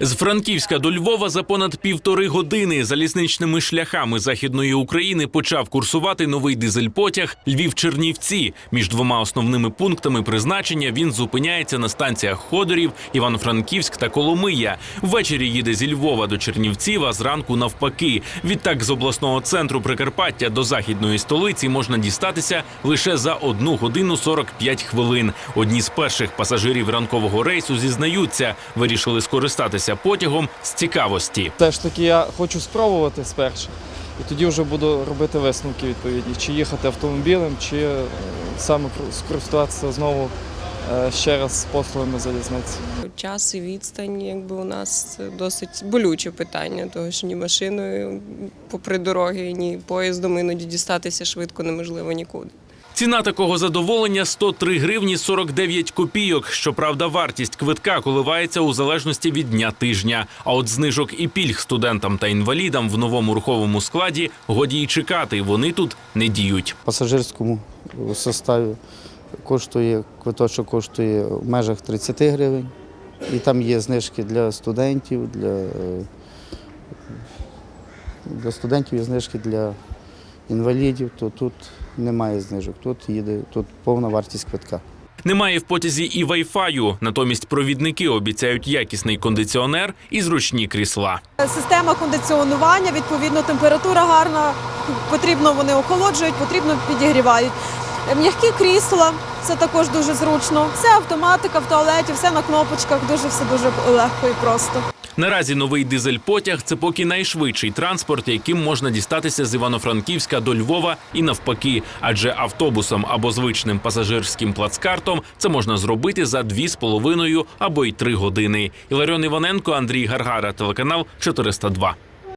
З Франківська до Львова за понад півтори години залізничними шляхами західної України почав курсувати новий дизель-потяг Львів-Чернівці. Між двома основними пунктами призначення він зупиняється на станціях Ходорів, Івано-Франківськ та Коломия. Ввечері їде зі Львова до Чернівців, а зранку навпаки. Відтак з обласного центру Прикарпаття до західної столиці можна дістатися лише за 1 годину 45 хвилин. Одні з перших пасажирів ранкового рейсу зізнаються, вирішили скористатися потягом з цікавості. Все ж таки я хочу спробувати спершу. І тоді вже буду робити висновки відповідні, чи їхати автомобілем, чи е, саме скористуватися знову е, ще раз послугами залізниці. Час і відстань, якби у нас досить болюче питання, тому що ні машиною попри дороги, ні поїздом іноді дістатися швидко неможливо нікуди. Ціна такого задоволення 103 гривні 49 копійок. Щоправда, вартість квитка коливається у залежності від дня тижня. А от знижок і пільг студентам та інвалідам в новому руховому складі годі й чекати. Вони тут не діють. пасажирському составі коштує квиточок коштує в межах 30 гривень. І там є знижки для студентів, для, е, для студентів є знижки для інвалідів, то тут немає знижок. Тут їде тут повна вартість квитка. Немає в потязі і вайфаю. Натомість провідники обіцяють якісний кондиціонер і зручні крісла. Система кондиціонування, відповідно, температура гарна, потрібно вони охолоджують, потрібно підігрівають. М'які крісла, це також дуже зручно. Все автоматика в туалеті, все на кнопочках, дуже все дуже легко і просто. Наразі новий дизель-потяг це поки найшвидший транспорт, яким можна дістатися з Івано-Франківська до Львова і навпаки. Адже автобусом або звичним пасажирським плацкартом це можна зробити за 2,5 або й 3 години. Іларіон Іваненко, Андрій Гаргара, телеканал 402.